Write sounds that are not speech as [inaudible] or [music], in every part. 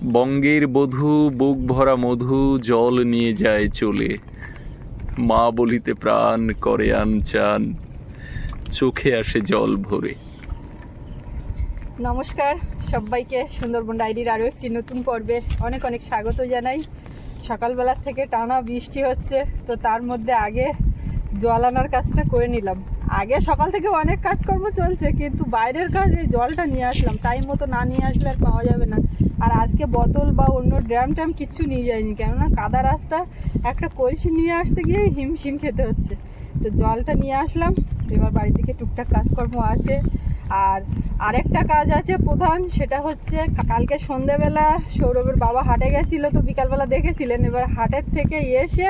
বঙ্গের বধূ, বুক ভরা মধু, জল নিয়ে যায় চলে। মা বলিতে প্রাণ করে আনচান, চোখে আসে জল ভরে। নমস্কার সবাইকে, সুন্দরবন ডায়েরির আরও একটি নতুন পর্বে অনেক অনেক স্বাগত জানাই। সকালবেলা থেকে টানা বৃষ্টি হচ্ছে, তো তার মধ্যে আগে জল আনার কাজটা করে নিলাম। আগে সকাল থেকে অনেক কাজকর্ম চলছে, কিন্তু বাইরের কাজ এই জলটা নিয়ে আসলাম। টাইম মতো না নিয়ে আসলে আর পাওয়া যাবে না। আর আজকে বোতল বা অন্য ড্রাম ট্রাম কিচ্ছু নিয়ে যায়নি, কেননা কাদা রাস্তা, একটা কলসি নিয়ে আসতে গিয়ে হিমশিম খেতে হচ্ছে। তো জলটা নিয়ে আসলাম, এবার বাড়ি থেকে টুকটাক কাজকর্ম আছে। আর আরেকটা কাজ আছে প্রধান, সেটা হচ্ছে কালকে সন্ধেবেলা সৌরভের বাবা হাটে গেছিল তো বিকালবেলা দেখেছিলেন, এবার হাটের থেকে এসে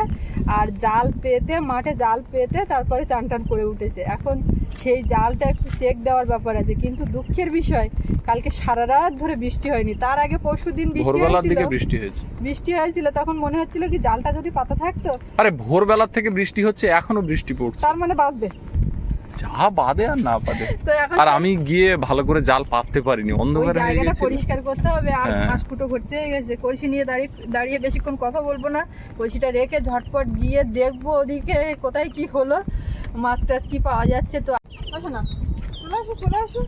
আর জাল পেতে, মাঠে জাল পেতে তারপরে চান টান করে উঠেছে। এখন সেই জালটা একটু চেক দেওয়ার ব্যাপার আছে। কিন্তু দুঃখের বিষয় কালকে সারা রাত ধরে বৃষ্টি হয়নি। তার আগে পরশু দিন বৃষ্টি হয়েছিল। বৃষ্টি হয়েছে। বৃষ্টি হয়েছিল তখন মনে হচ্ছিল কি জালটা যদি পাতা থাকতো? আরে ভোরবেলার থেকে বৃষ্টি হচ্ছে এখনও বৃষ্টি পড়ছে। তার মানে বাঁধবে। যা বাদে আর না বাদে [laughs] আর আমি গিয়ে ভালো করে জাল পাততে পারিনি অন্ধকার হয়ে গেছে পরিষ্কার করতে হবে আর হ্যাঁ। পাঁচফুটো ভর্তি হয়ে গেছে। কলসি নিয়ে দাঁড়িয়ে দাঁড়িয়ে বেশিক্ষণ কথা বলব না। কলসিটা রেখে ঝটপট গিয়ে দেখব ওদিকে কোথায় কি হলো। মাছ টাছ কি পাওয়া যাচ্ছে তো আসো না। চলে আসো চলে আসো।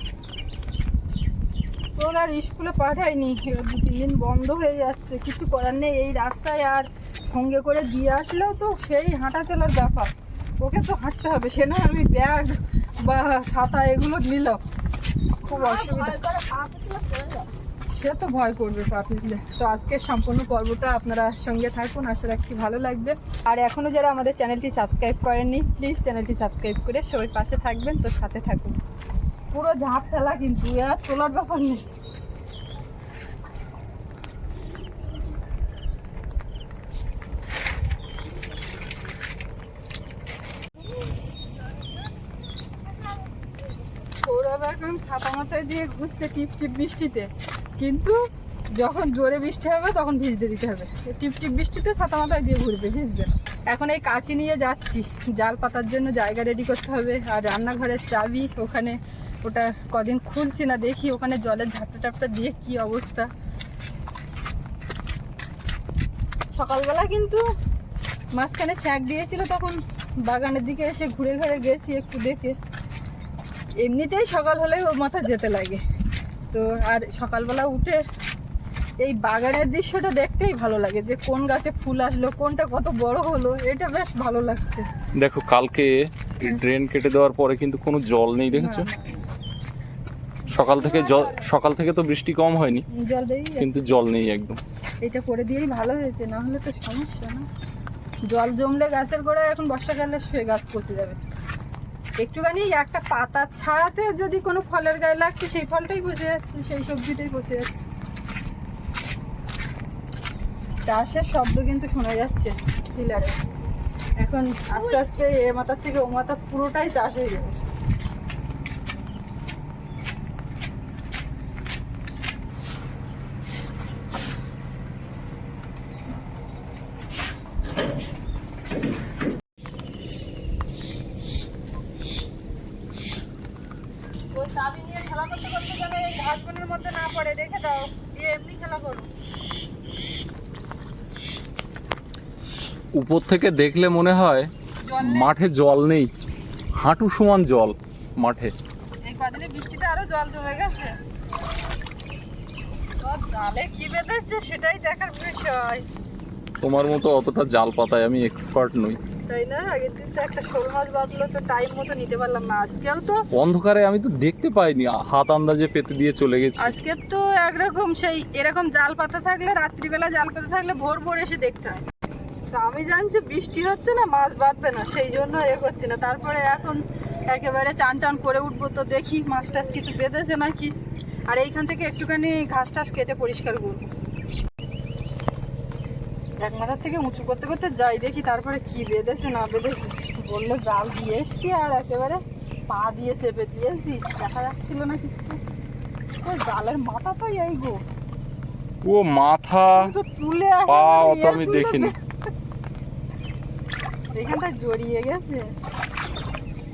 তোর আর স্কুলে পাঠায়নি দু তিন দিন বন্ধ হয়ে যাচ্ছে। কিছু করার নেই। এই রাস্তায় আর সঙ্গে করে দিয়ে আসলেও তো সেই হাঁটা চলার ব্যাপার। ওকে তো হাঁটতে হবে। সে না আমি ব্যাগ বা ছাতা এগুলো নিলাম। খুব অসুবিধা। সে তো ভয় করবে পা তো আজকে সম্পূর্ণ পর্বটা আপনারা সঙ্গে থাকুন, আশা রাখছি ভালো লাগবে। আর এখনও যারা আমাদের চ্যানেলটি সাবস্ক্রাইব করেননি প্লিজ চ্যানেলটি সাবস্ক্রাইব করে সবাই পাশে থাকবেন, তো সাথে থাকুন। পুরো ঝাঁপ ফেলা কিন্তু, এ আর তোলার ব্যাপার নেই। ছাতা মাথায় দিয়ে ঘুরছে টিপ টিপ বৃষ্টিতে। কিন্তু যখন জোরে বৃষ্টি হবে, তখন ভিজতে দিতে হবে। টিপ টিপ বৃষ্টিতে ছাতা মাথায় দিয়ে ঘুরবে, ভিজবে। এখন এই কাঁচি নিয়ে যাচ্ছি। জাল পাতার জন্য জায়গা রেডি করতে হবে। আর রান্নাঘরের চাবি, ওখানে ওটা কদিন খুলছি না, দেখি ওখানে জলের ঝাপটা টাপটা দিয়ে কি অবস্থা। সকালবেলা কিন্তু মাঝখানে ছ্যাঁক দিয়েছিল, তখন বাগানের দিকে এসে ঘুরে ঘুরে গেছি একটু দেখে। এমনিতেই সকাল হলে ও মাথা যেতে লাগে। তো আর সকালবেলা উঠে এই বাগানের দৃশ্যটা দেখতেই ভালো লাগে যে কোন গাছে ফুল আসলো কোনটা কত বড় হলো এটা বেশ ভালো লাগছে। দেখো কালকে ড্রেন কেটে দেওয়ার পরে কিন্তু কোনো জল নেই দেখেছ? সকাল থেকে জল সকাল থেকে তো বৃষ্টি কম হয়নি কিন্তু জল নেই একদম। এটা করে দিয়েই ভালো হয়েছে না হলে তো সমস্যা না। জল জমলে গাছের গোড়ায় এখন বর্ষাকালে গাছ পচে যাবে। একটুখানি একটা পাতা ছাড়াতে যদি কোনো ফলের গায়ে লাগছে, সেই ফলটাই বসে যাচ্ছে, সেই সবজিটাই বসে যাচ্ছে। চাষের শব্দ কিন্তু শোনা যাচ্ছে পিলারে এখন আস্তে আস্তে এ মাথার থেকে ও মাথা পুরোটাই চাষ হয়ে যাবে ও চাবি নিয়ে খেলা করতে করতে যেন এই ঘাসগুলোর মধ্যে না পড়ে রেখে দাও দিয়ে এমনি খেলা করো উপর থেকে দেখলে মনে হয় মাঠে জল নেই। হাঁটু সমান জল মাঠে। এই কদিনে বৃষ্টিতে আরও জল জমে গেছে। জালে কি বেঁধেছে সেটাই দেখার বিষয়। তোমার মতো অতটা জাল পাতায় আমি এক্সপার্ট নই। তাই না? আগের দিন তো একটা শোল মাছ বাঁধলো তো টাইম মতো নিতে পারলাম না। আজকেও তো অন্ধকারে আমি তো দেখতে পাইনি হাত আন্দাজে পেতে দিয়ে চলে গেছি। আজকে তো একরকম সেই এরকম জাল পাতা থাকলে রাত্রিবেলা জাল পাতা থাকলে ভোর ভোর এসে দেখতে হয়। তো আমি জানছি বৃষ্টি হচ্ছে না মাছ বাঁধবে না সেই জন্য এ করছি না। তারপরে এখন একেবারে চান টান করে উঠবো তো দেখি মাছ টাছ কিছু বেঁধেছে নাকি। আর এইখান থেকে একটুখানি ঘাস টাস কেটে পরিষ্কার করব। এক মাথার থেকে উঁচু করতে করতে যাই দেখি তারপরে কি বেঁধেছে না বেঁধেছে। বলল জাল দিয়ে এসছি আর একেবারে পা দিয়ে চেপে দিয়েছি দেখা যাচ্ছিল না কিচ্ছু ওই জালের মাথা তো এই গো। ও মাথা তো তুলে ইয়ে আমি তুলে দেখিনি। এখানটা জড়িয়ে গেছে।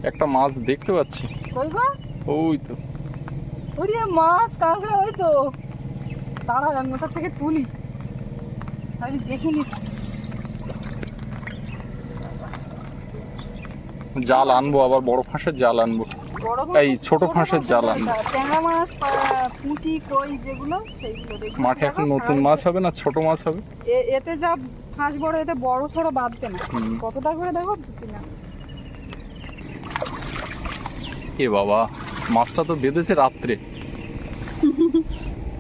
একটা মাছ দেখতে পাচ্ছি। কই গো? ওই তো। ওরে মাছ কাঁকড়া ওই তো। দাঁড়া আমি মাথার থেকে তুলি। আমি দেখিনি জাল আনব আবার বড় ফাঁসের জাল আনব। এই ছোট ফাঁসের জাল আনব। ট্যাংরা মাছ পুঁটি কই যেগুলো সেইগুলো মাঠে এখন নতুন মাছ হবে না ছোট মাছ হবে? এতে যা ফাঁস বড় এতে বড় সড়ো বাঁধবে না। কতটা করে দেখো এ বাবা মাছটা তো বেঁধেছে রাত্রে। [laughs]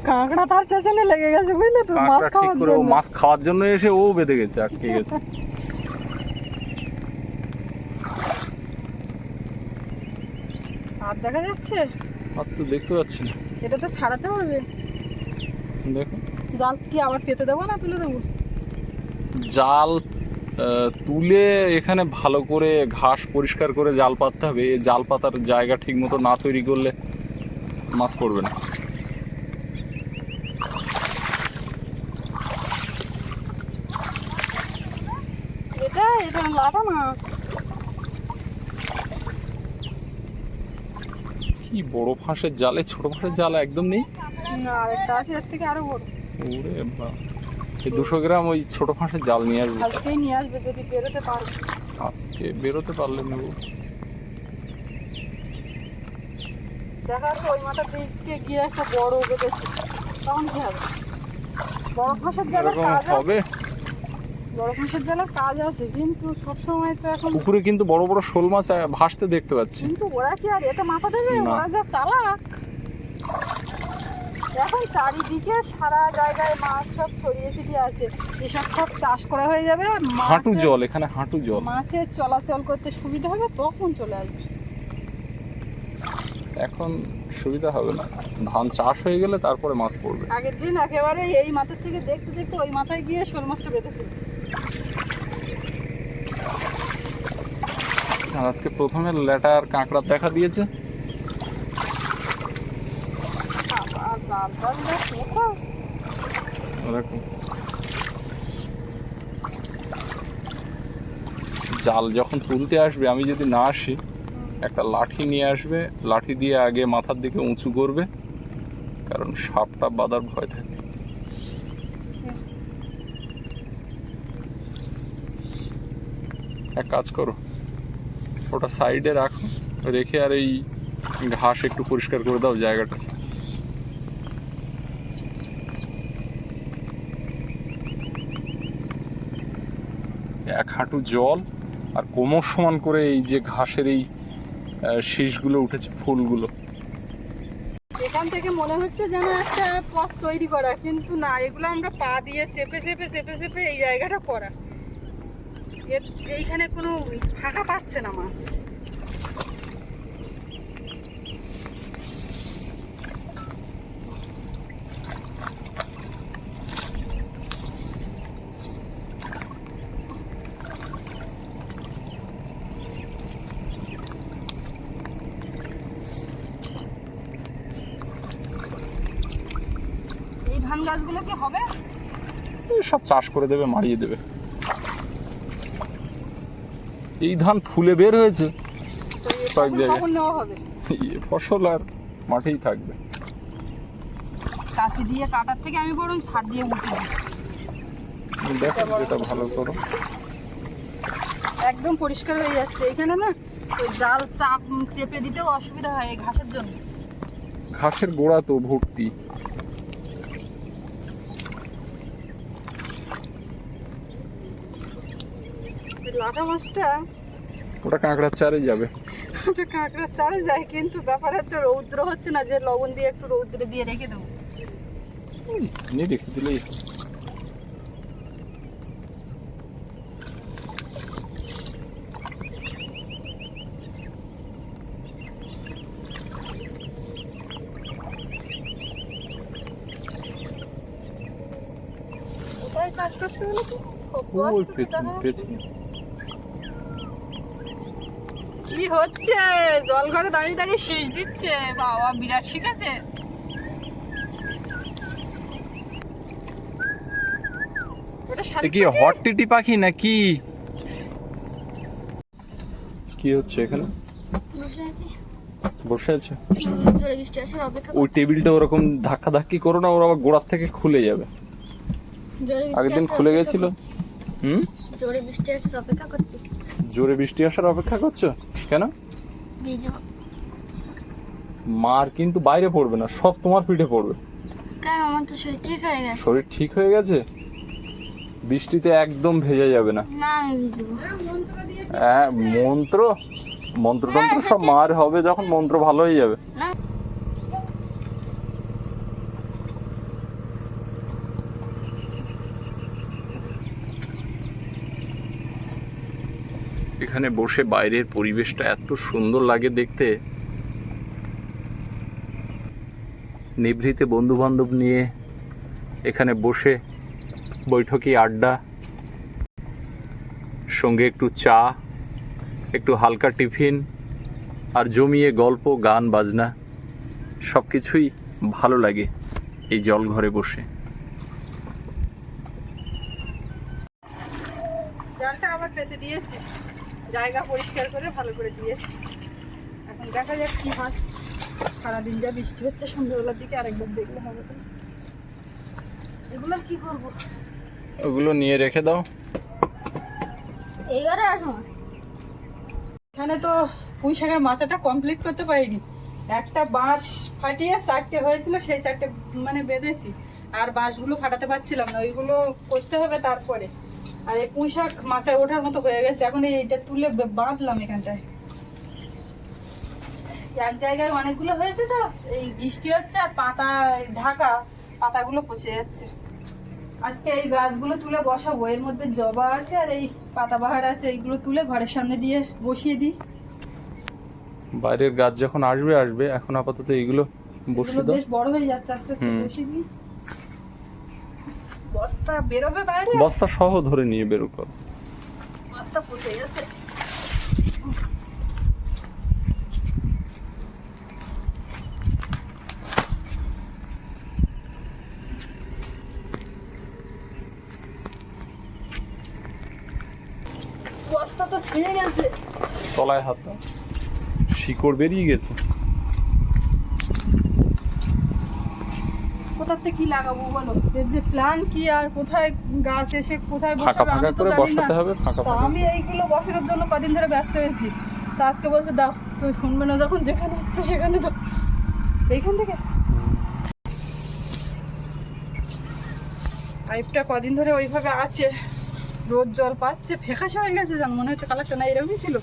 কাঁকড়া তার পেছনে লেগে গেছে বুঝলে তো মাছ খাওয়ার জন্য। মাছ খাওয়ার জন্য এসে ও বেঁধে গেছে আটকে গেছে। [laughs] আর দেখা যাচ্ছে? আর তো দেখতে পাচ্ছি না। এটা তো ছাড়াতে হবে। দেখো। জাল কি আবার পেতে দেবো না তুলে দেবো? জাল তুলে এখানে ভালো করে ঘাস পরিষ্কার করে জাল পাততে হবে। এই জাল পাতার জায়গা ঠিক মতো না তৈরি করলে মাছ পড়বে না। এটা এটা লাটা মাছ। কি বড় ফাঁসের জালে ছোট ফাঁসের জাল একদম নেই? না আরেকটা আছে এর থেকে আরও বড়। ওরে বাবা। এই দুশো গ্রাম ওই ছোট ফাঁসের জাল নিয়ে আসবে আজকেই নিয়ে আসবে যদি বেরোতে পারবে আজকে বেরোতে পারলে নেব। দেখা যাচ্ছে ওই মাথার দিকে গিয়ে একটা বড় বেঁধেছে তখন কি হবে? বড় ফাঁসের আছে? হবে? বড় কাজ আছে কিন্তু সবসময় তো এখন পুকুরে কিন্তু বড় বড় শোল মাছ ভাসতে দেখতে পাচ্ছি। কিন্তু ওরা কি আর এটা মাথা দেবে। ওরা যা চালাক। এখন চারিদিকে সারা জায়গায় মাছ সব ছড়িয়ে ছিটিয়ে আছে। এসব সব চাষ করা হয়ে যাবে। হাঁটু জল এখানে হাঁটু জল। মাছের চলাচল করতে সুবিধা হবে তখন চলে আসবে। এখন সুবিধা হবে না। ধান চাষ হয়ে গেলে তারপরে মাছ পড়বে। আগের দিন একেবারে এই মাথার থেকে দেখতে দেখতে ওই মাথায় গিয়ে শোল মাছটা বেঁধেছিল আর আজকে প্রথমে লেটার কাঁকড়া দেখা দিয়েছে। জাল যখন তুলতে আসবে, আমি যদি না আসি, একটা লাঠি নিয়ে আসবে, লাঠি দিয়ে আগে মাথার দিকে উঁচু করবে, কারণ সাপটা বাঁধার ভয় থাকে। এক কাজ করো। ওটা সাইডে রাখো, রেখে আর এই ঘাস একটু পরিষ্কার করে দাও জায়গাটা। এক হাঁটু জল আর কোমর সমান করে এই যে ঘাসের এই শীষগুলো উঠেছে, ফুলগুলো। এখান থেকে মনে হচ্ছে যেন একটা পথ তৈরি করা, কিন্তু না, এগুলো আমরা পা দিয়ে চেপে চেপে চেপে চেপে এই জায়গাটা করা। এইখানে কোনো ফাঁকা পাচ্ছে না মাছ। ধান গাছগুলো কি হবে? সব চাষ করে দেবে, মারিয়ে দেবে। এই ধান ফুলে বের হয়েছে। কয়েক জায়গায়। ফসল আর মাঠেই থাকবে। কাঁচি দিয়ে কাটার থেকে আমি বরং ছাদ দিয়ে উঠে দেখো যেটা ভালো করো। একদম পরিষ্কার হয়ে যাচ্ছে। এখানে না ওই জাল চাপ চেপে দিতেও অসুবিধা হয় এই ঘাসের জন্য। ঘাসের গোড়া তো ভর্তি। লাটা মাছটা ওটা কাঁকড়ার চারে যাবে। ওটা কাঁকড়ার চারে যায় কিন্তু ব্যাপার হচ্ছে রৌদ্র হচ্ছে না যে লবণ দিয়ে একটু রৌদ্রে দিয়ে রেখে দেবো। নিয়ে রেখে দিলেই কোথায় চাষ করছে বলো তো ওই পেছনে পেছনে কি হচ্ছে? জল ঘরে দাঁড়িয়ে দাঁড়িয়ে শীষ দিচ্ছে। বাবা বিরাট শিখেছে কি? হটটিটি পাখি নাকি? কি হচ্ছে এখানে? বসে আছে। ওই টেবিলটা ওরকম ধাক্কা ধাক্কি করো না ওর আবার গোড়ার থেকে খুলে যাবে। আগের দিন খুলে গেছিল। হুম? জোরে বৃষ্টি আসার অপেক্ষা করছি। জোরে বৃষ্টি আসার অপেক্ষা করছ? কেন? মার কিন্তু বাইরে পড়বে না সব তোমার পিঠে পড়বে। কারণ আমার তো শরীর ঠিক হয়ে গেছে। শরীর ঠিক হয়ে গেছে? বৃষ্টিতে একদম ভেজে যাবে না। হ্যাঁ মন্ত্র? মন্ত্রতন্ত্র সব মার হবে যখন মন্ত্র ভালো হয়ে যাবে। এখানে বসে বাইরের পরিবেশটা এত সুন্দর লাগে দেখতে। নিভৃতে বন্ধু বান্ধব নিয়ে এখানে বসে বৈঠকি আড্ডা, সঙ্গে একটু চা, একটু হালকা টিফিন আর জমিয়ে গল্প, গান, বাজনা সব কিছুই ভালো লাগে এই জল ঘরে বসে। জালটা আবার পেতে দিয়েছি। জায়গা পরিষ্কার করে ভালো করে দিয়েছি। এখন দেখা যাক কি হয়। সারাদিন যা বৃষ্টি হচ্ছে সন্ধ্যাবেলার দিকে আরেকবার দেখলে হবে। তো। এগুলো কি করব? ওগুলো নিয়ে রেখে দাও। সময় এখানে তো পুঁই শাকের মাচাটা কমপ্লিট করতে পারিনি। একটা বাঁশ ফাটিয়ে চারটে হয়েছিল সেই চারটে মানে বেঁধেছি। আর বাঁশগুলো ফাটাতে পারছিলাম না ওইগুলো করতে হবে তারপরে। আর এই পুঁই শাক মাচায় ওঠার মতো হয়ে গেছে। এখন এইটা তুলে বাঁধলাম এখানটায়। এক জায়গায় অনেকগুলো হয়েছে তো এই বৃষ্টি হচ্ছে আর পাতা ঢাকা পাতাগুলো পচে যাচ্ছে। আজকে এই গাছগুলো তুলে বসাবো এর মধ্যে জবা আছে আর এই পাতাবাহার আছে এইগুলো তুলে ঘরের সামনে দিয়ে বসিয়ে দিই। বাইরের গাছ যখন আসবে আসবে। এখন আপাতত এইগুলো বসে দাও। বেশ বড় হয়ে যাচ্ছে আস্তে আস্তে বসিয়ে দিই। বস্তা বেরোবে বাইরে? বস্তা সহ ধরে নিয়ে বেরো করো। বস্তা পচে গেছে। বস্তা তো ছিঁড়ে গেছে। তলায় হাত শিকড় বেরিয়ে গেছে। থেকে কি লাগাবো বলো? এর যে প্ল্যান কি আর কোথায় গাছ এসে কোথায় ফাঁকা ফাঁকা আমি তো করে জানি বসাতে না। হবে ফাঁকা তো ফাঁকা। আমি এইগুলো বসানোর জন্য কদিন ধরে ব্যস্ত হয়েছি। তো আজকে বলছে দাও তুমি শুনবে না যখন যেখানে হচ্ছে সেখানে দাও। এইখান থেকে? পাইপটা কদিন ধরে ওইভাবে আছে। রোদ জল পাচ্ছে ফেকাশে হয়ে গেছে জান মনে হচ্ছে কালারটা না এরকমই ছিল।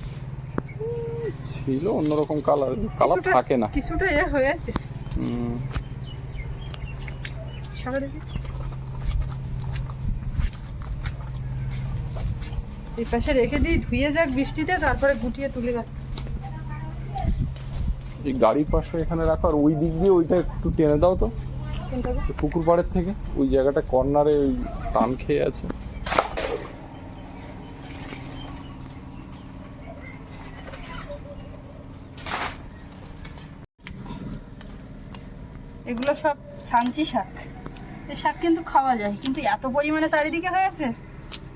ছিল অন্যরকম কালার কালার থাকে না। কিছুটা এ হয়ে সবাই দেখি। এই পাশে রেখে দিই ধুয়ে যাক বৃষ্টিতে তারপরে গুটিয়ে তুলে যাক এই গাড়ির পাশে এখানে রাখো আর ওই দিক দিয়ে ওইটা একটু টেনে দাও তো। পুকুর পাড়ের থেকে ওই জায়গাটা কর্নারে ওই টান খেয়ে আছে। এগুলো সব সাঞ্চি শাক। এই শাক কিন্তু খাওয়া যায় কিন্তু এত পরিমাণে চারিদিকে হয়েছে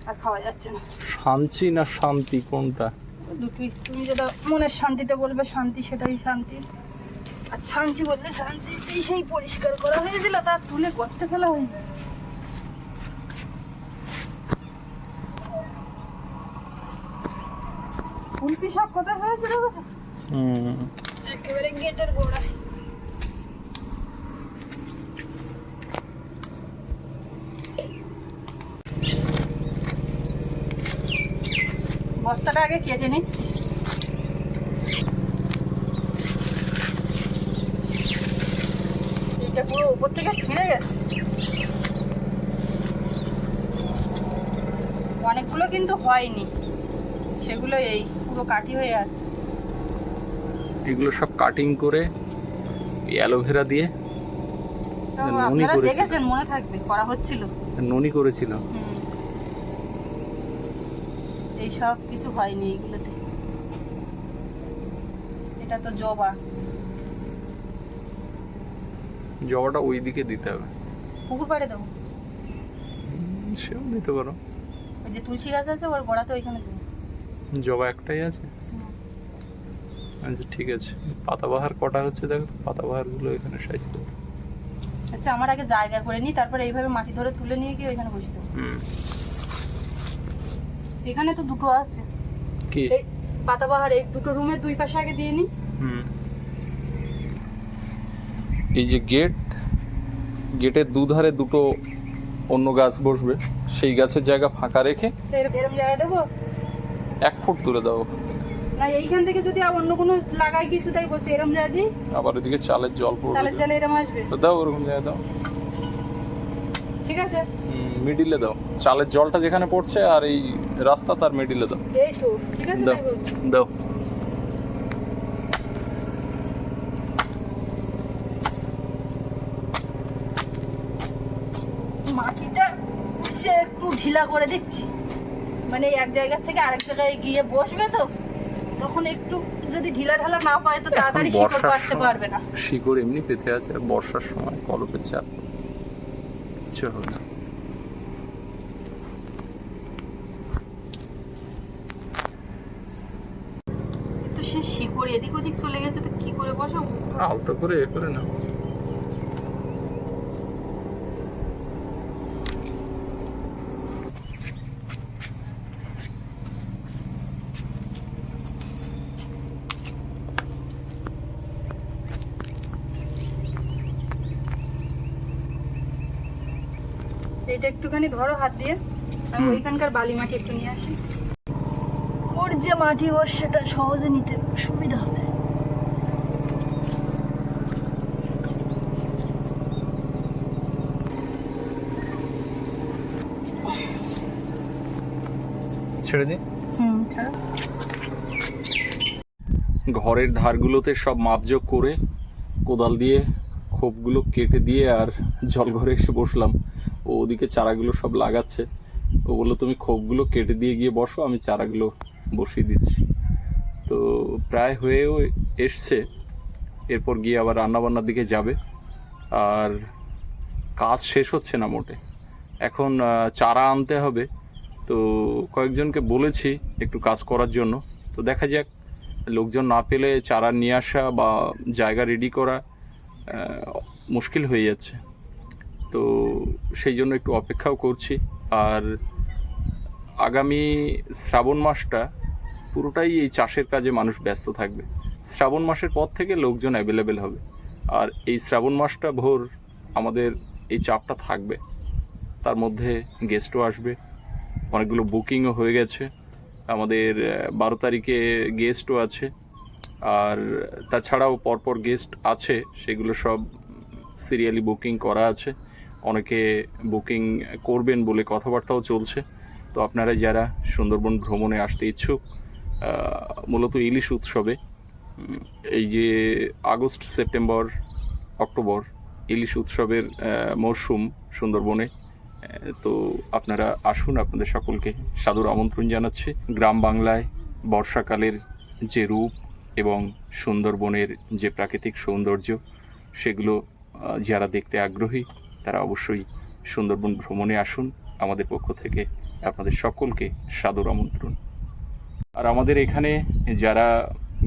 আর খাওয়া যাচ্ছে না। শান্তি না শান্তি কোনটা? দুটোই তুমি যেটা মনের শান্তিতে বলবে শান্তি সেটাই শান্তি। আর ছাঞ্চি বললে শান্তি এই সেই পরিষ্কার করা হয়েছিল তা তুলে করতে ফেলা হয়নি। ফুলপি শাক কোথায় হয়েছিল হুম। একেবারে গেটের গোড়ায়। বস্তাটা আগে কেটে নিচ্ছি এটা পুরো উপর থেকে ছিঁড়ে গেছে। অনেকগুলো কিন্তু হয়নি। সেগুলো এই পুরো কাঠি হয়ে আছে। এগুলো সব কাটিং করে অ্যালোভেরা দিয়ে ননি দেখেছেন মনে থাকবে করা হচ্ছিল। ননি করেছিল। হুম। এই সব কিছু হয়নি এইগুলোতে এটা তো জবা। জবাটা ওই দিকে দিতে হবে। পুকুর পাড়ে দেবো? হুম, সেও দিতে পারো। ওই যে তুলসী গাছ আছে ওর গোড়া তো ওইখানে জবা একটাই আছে? আচ্ছা ঠিক আছে। পাতাবাহার কটা হচ্ছে দেখো? পাতাবাহারগুলো এখানে সাইজ আচ্ছা আমার আগে জায়গা করে নিই তারপরে এইভাবে মাটি ধরে তুলে নিয়ে গিয়ে ওইখানে বসে দেবো। হুম। এখানে তো দুটো আছে। কি? পাতাবাহার এই দুটো রুমের দুই পাশে আগে দিয়ে নিই হুম। এই যে গেট গেটের দুধারে দুটো অন্য গাছ বসবে। সেই গাছের জায়গা ফাঁকা রেখে এরম জায়গায় দেবো? এক ফুট দূরে দাও। না এইখান থেকে যদি আর অন্য কোনো লাগাই কিছু তাই বলছে এরম জায়গা দিই? আবার ওদিকে চালের জল চালের পড়বে চালে এরম আসবে? তো দাও ওরকম জায়গায় দাও। ঠিক আছে। মিডিলে দাও। চালের জলটা যেখানে পড়ছে আর এই রাস্তা তার মিডিলে দাও। ঠিক আছে দাও দাও। মাটিটা একটু ঢিলা করে দিচ্ছি মানে এক জায়গা থেকে আরেক জায়গায় গিয়ে বসবে তো তখন একটু যদি ঢিলা ঢালা না পায় তো তাড়াতাড়ি শিকড় কাটতে পারবে না। শিকড় এমনি পেতে আছে বর্ষার সময় কলপের চাপ কিছু হবে না তো সে শিকড় এদিক ওদিক চলে গেছে তো কি করে বসাবো? আলতো করে এ করে না এইটা একটুখানি ধরো হাত দিয়ে আমি। ওইখানকার বালি মাটি একটু নিয়ে আসি। ওর যে মাটি ওর সেটা সহজে নিতে সুবিধা হবে ছেড়ে দিই? হুম ঘরের ধারগুলোতে সব মাপযোগ করে কোদাল দিয়ে খোপগুলো কেটে দিয়ে আর জল ঘরে এসে বসলাম। ও ওদিকে চারাগুলো সব লাগাচ্ছে। ও বলল তুমি খোপগুলো কেটে দিয়ে গিয়ে বসো আমি চারাগুলো বসিয়ে দিচ্ছি। তো প্রায় হয়েও এসছে। এরপর গিয়ে আবার রান্নাবান্নার দিকে যাবে। আর কাজ শেষ হচ্ছে না মোটে। এখন চারা আনতে হবে। তো কয়েকজনকে বলেছি একটু কাজ করার জন্য। তো দেখা যাক, লোকজন না পেলে চারা নিয়ে আসা বা জায়গা রেডি করা মুশকিল হয়ে যাচ্ছে। তো সেই জন্য একটু অপেক্ষাও করছি। আর আগামী শ্রাবণ মাসটা পুরোটাই এই চাষের কাজে মানুষ ব্যস্ত থাকবে। শ্রাবণ মাসের পর থেকে লোকজন অ্যাভেলেবেল হবে। আর এই শ্রাবণ মাসটা ভোর আমাদের এই চাপটা থাকবে। তার মধ্যে গেস্টও আসবে। অনেকগুলো বুকিংও হয়ে গেছে। আমাদের বারো তারিখে গেস্টও আছে। আর তাছাড়াও পরপর গেস্ট আছে, সেগুলো সব সিরিয়ালি বুকিং করা আছে। অনেকে বুকিং করবেন বলে কথাবার্তাও চলছে। তো আপনারা যারা সুন্দরবন ভ্রমণে আসতে ইচ্ছুক মূলত ইলিশ উৎসবে এই যে আগস্ট, সেপ্টেম্বর, অক্টোবর ইলিশ উৎসবের মরশুম সুন্দরবনে তো আপনারা আসুন, আপনাদের সকলকে সাদর আমন্ত্রণ জানাচ্ছি। গ্রাম বাংলায় বর্ষাকালের যে রূপ এবং সুন্দরবনের যে প্রাকৃতিক সৌন্দর্য, সেগুলো যারা দেখতে আগ্রহী, তারা অবশ্যই সুন্দরবন ভ্রমণে আসুন। আমাদের পক্ষ থেকে আপনাদের সকলকে সাদর আমন্ত্রণ। আর আমাদের এখানে যারা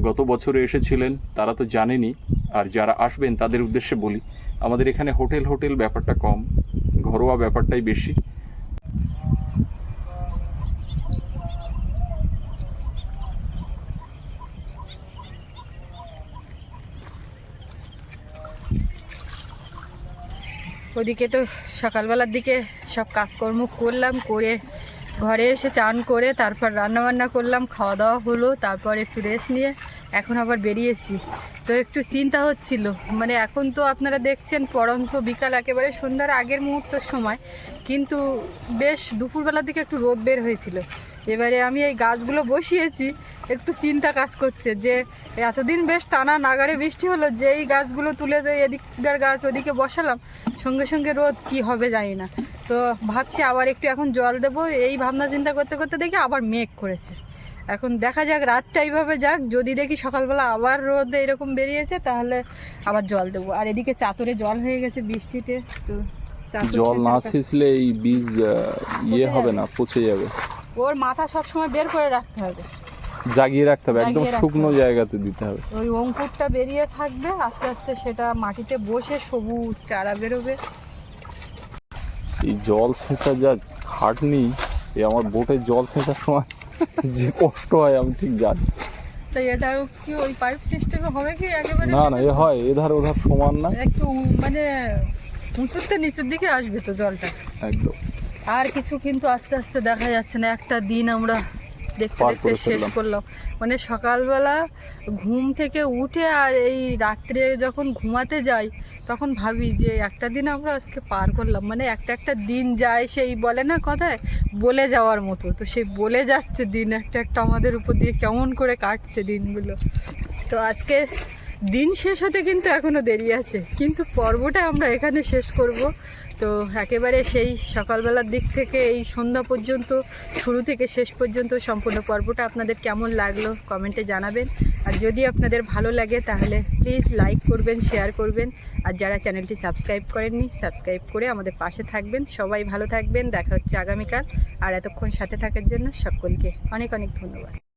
গত বছরে এসেছিলেন, তারা তো জানেনই, আর যারা আসবেন, তাদের উদ্দেশ্যে বলি, আমাদের এখানে হোটেল হোটেল ব্যাপারটা কম। ঘরোয়া ব্যাপারটাই বেশি। ওদিকে তো সকালবেলার দিকে সব কাজকর্ম করলাম করে ঘরে এসে চান করে তারপর রান্না বান্না করলাম খাওয়া দাওয়া হলো, তারপর একটু রেস্ট নিয়ে এখন আবার বেরিয়েছি। তো একটু চিন্তা হচ্ছিল মানে এখন তো আপনারা দেখছেন পরন্ত বিকাল একেবারে সন্ধ্যার আগের মুহূর্তের সময়, কিন্তু বেশ দুপুরবেলার দিকে একটু রোদ বের হয়েছিল। এবারে আমি এই গাছগুলো বসিয়েছি, একটু চিন্তা কাজ করছে যে এতদিন বেশ টানা নাগারে বৃষ্টি হলো যে এই গাছগুলো তুলে দিয়ে এদিকটার গাছ ওদিকে বসালাম, সঙ্গে সঙ্গে রোদ কি হবে জানি না। তো ভাবছি আবার একটু এখন জল দেবো। এই ভাবনা চিন্তা করতে করতে দেখি আবার মেঘ করেছে। এখন দেখা যাক রাতটা এইভাবে যাক। যদি দেখি সকালবেলা আবার রোদ এরকম বেরিয়েছে তাহলে আবার জল দেবো। আর এদিকে চাতরে জল হয়ে গেছে বৃষ্টিতে তো জল না ছিঁচলে এই বীজ ইয়ে হবে না পচে যাবে। ওর মাথা সব সময় বের করে রাখতে হবে। জাগিয়ে রাখতে হবে একদম শুকনো জায়গাতে দিতে হবে। ওই অঙ্কুরটা বেরিয়ে থাকবে আস্তে আস্তে সেটা মাটিতে বসে সবুজ চারা বেরোবে। এই জল ছেঁচা যা খাটনি এই আমার বোটে জল ছেঁচার সময় যে কষ্ট হয় আমি ঠিক জানি। তাই এটা কি ওই পাইপ সিস্টেমে হবে কি একেবারে? না না এ হয় এধার ওধার সমান না। একটু মানে উঁচুতে নিচুর দিকে আসবে তো জলটা। একদম। আর কিছু কিন্তু আস্তে আস্তে দেখা যাচ্ছে না একটা দিন আমরা দেখতে দেখতে শেষ। করলাম। মানে সকালবেলা ঘুম থেকে উঠে আর এই রাত্রে যখন ঘুমাতে যাই তখন ভাবি যে একটা দিন আমরা আজকে পার করলাম। মানে একটা একটা দিন যায় সেই বলে না কথায় বলে যাওয়ার মতো। তো সেই বলে যাচ্ছে দিন একটা একটা আমাদের উপর দিয়ে কেমন করে কাটছে দিনগুলো। তো আজকে দিন শেষ হতে কিন্তু এখনও দেরি আছে। কিন্তু পর্বটা আমরা এখানে শেষ করব। তো একেবারে সেই সকালবেলার দিক থেকে এই সন্ধ্যা পর্যন্ত, শুরু থেকে শেষ পর্যন্ত সম্পূর্ণ পর্বটা আপনাদের কেমন লাগল কমেন্টে জানাবেন। আর যদি আপনাদের ভালো লাগে তাহলে প্লিজ লাইক করবেন শেয়ার করবেন। আর যারা চ্যানেলটি সাবস্ক্রাইব করেননি সাবস্ক্রাইব করে আমাদের পাশে থাকবেন। সবাই ভালো থাকবেন, দেখা হচ্ছে আগামীকাল। আর এতক্ষণ সাথে থাকার জন্য সকলকে অনেক অনেক ধন্যবাদ।